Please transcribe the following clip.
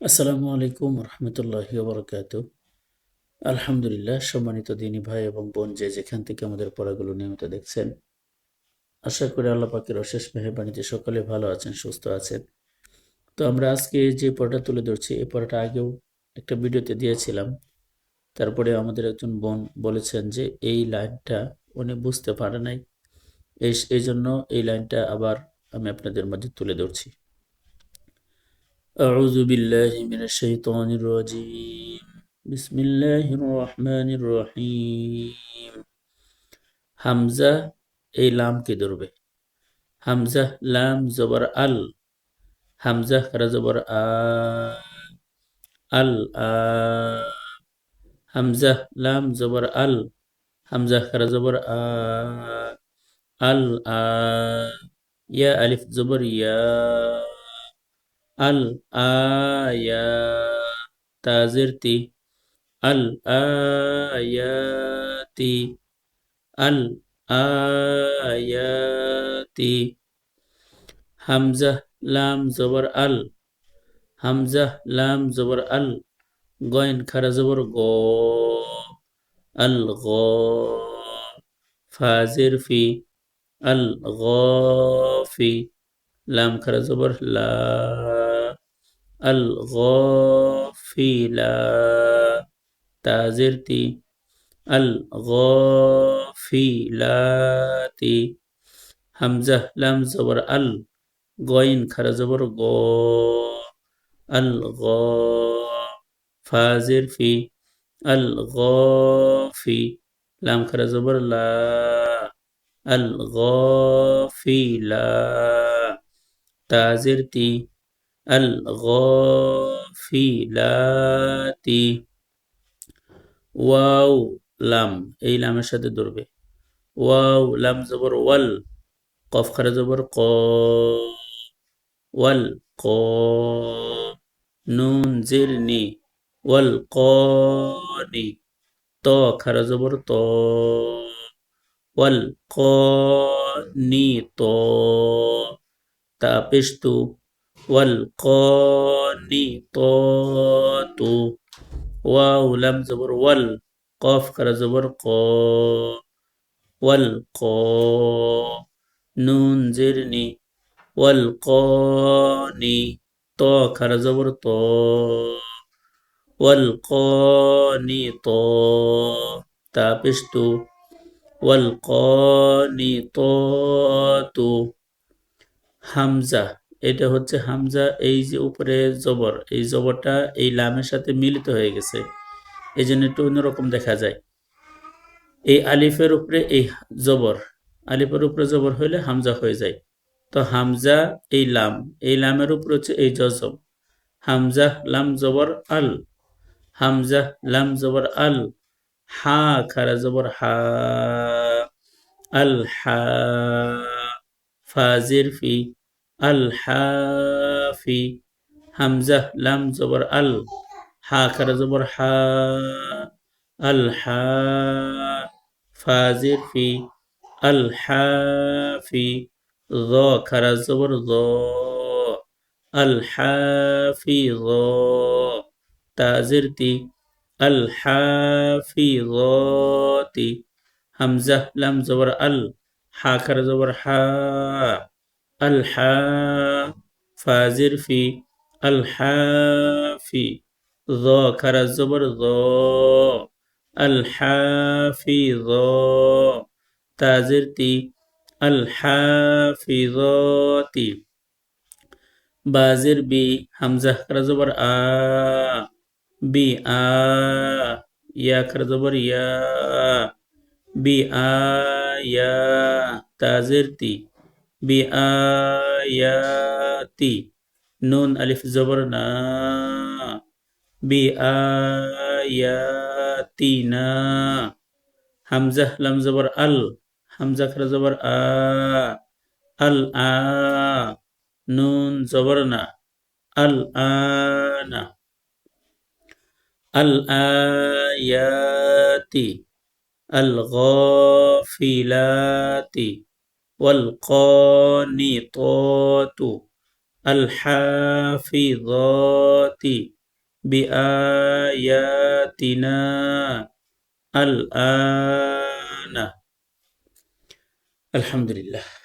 আসসালামু আলাইকুম রহমতুল্লাহি বরকাত আলহামদুলিল্লাহ, সম্মানিত দিনী ভাই এবং বোন যে যেখান থেকে আমাদের পড়াগুলো নিয়মিত দেখছেন, আশা করি আল্লাহ পাকের অশেষ মেহরবানিতে সকলে ভালো আছেন, সুস্থ আছেন। তো আমরা আজকে যে পড়াটা তুলে ধরছি, এই পড়াটা আগেও একটা ভিডিওতে দিয়েছিলাম। তারপরে আমাদের একজন বোন বলেছেন যে এই লাইনটা উনি বুঝতে পারে নাই। এই জন্য এই লাইনটা আবার আমি আপনাদের মাঝে তুলে ধরছি। أعوذ بالله من الشيطان الرجيم بسم الله الرحمن الرحيم হামজা এই লামকে ধরবে হামজা লাম জবর আল হামজা খারা জবর আ আল আ হামজা লাম জবর আল হামজা খারা জবর আ আল আ ইয়া আলিফ জবর ইয়া الآيات تازرتي الآيات الآيات همزة لام زبر ال. همزة لام زبر ال. غين خر زبر غو. الغو فازر في الغو في لام خر زبر لا. الغافلة تعذرت الغافلات. همزة لام زبر ال. غين خر زبر غو الغا فازر في الغافي لام خر زبر لا. الغافي لا تازرتي গফিলা তাজিরতি الغافلات ওয়াও লাম এই লামের সাথে ধরবে ওয়াও লাম জবর ওয়াল কফ খারা জবর ক ওয়াল ক নুন জির নি ওয়াল কনি ত খারা জবর ত ওয়াল কনি ত তা পেশতু والقانطات. واو لم زبر وال. قاف كرا زبر ق والق نون زرني. والقاني طا كرا زبر ط والقاني طا تابشتو. والقاني طاتو همزه এটা হচ্ছে হামজা, এই যে উপরে জবর, এই জবরটা এই লামের সাথে মিলিত হয়ে গেছে। এই জন্য একটু অন্যরকম দেখা যায়। এই আলিফের উপরে এই জবর, আলিফের উপরে জবর হইলে হামজা হয়ে যায়। তো হামজা, এই লাম, এই লামের উপরে হচ্ছে এই জজম হামজা, লাম, জবর, আল। হামজা, লাম, জবর, আল। হা, খারা জবর, হা। আল, হা। ফাজির ফি الحافي. همزة لم زبر ال. حا كر زبر حا. الحا فازر في الحافي. ضا كر زبر ضا الحافظ تازرتي. الحافظات همزة لم زبر ال. حا كر زبر حا. الحا فازر في الحافي ذا كر الزبر ذا. الحافي ذا تازر تي الحافظات. بازر بي. همزه کر زبر آ. بي آ. يا کر زبر یا بی آ. يا. تازرتي. بآياتي. نون ألف زبرنا. بآياتنا. همزة لم زبر ال. همزة كر زبر آ. ال آ. نون زبرنا. ال الآن الآيات الغافلات. والقانطات الحافظات بآياتنا الآن. الحمد لله.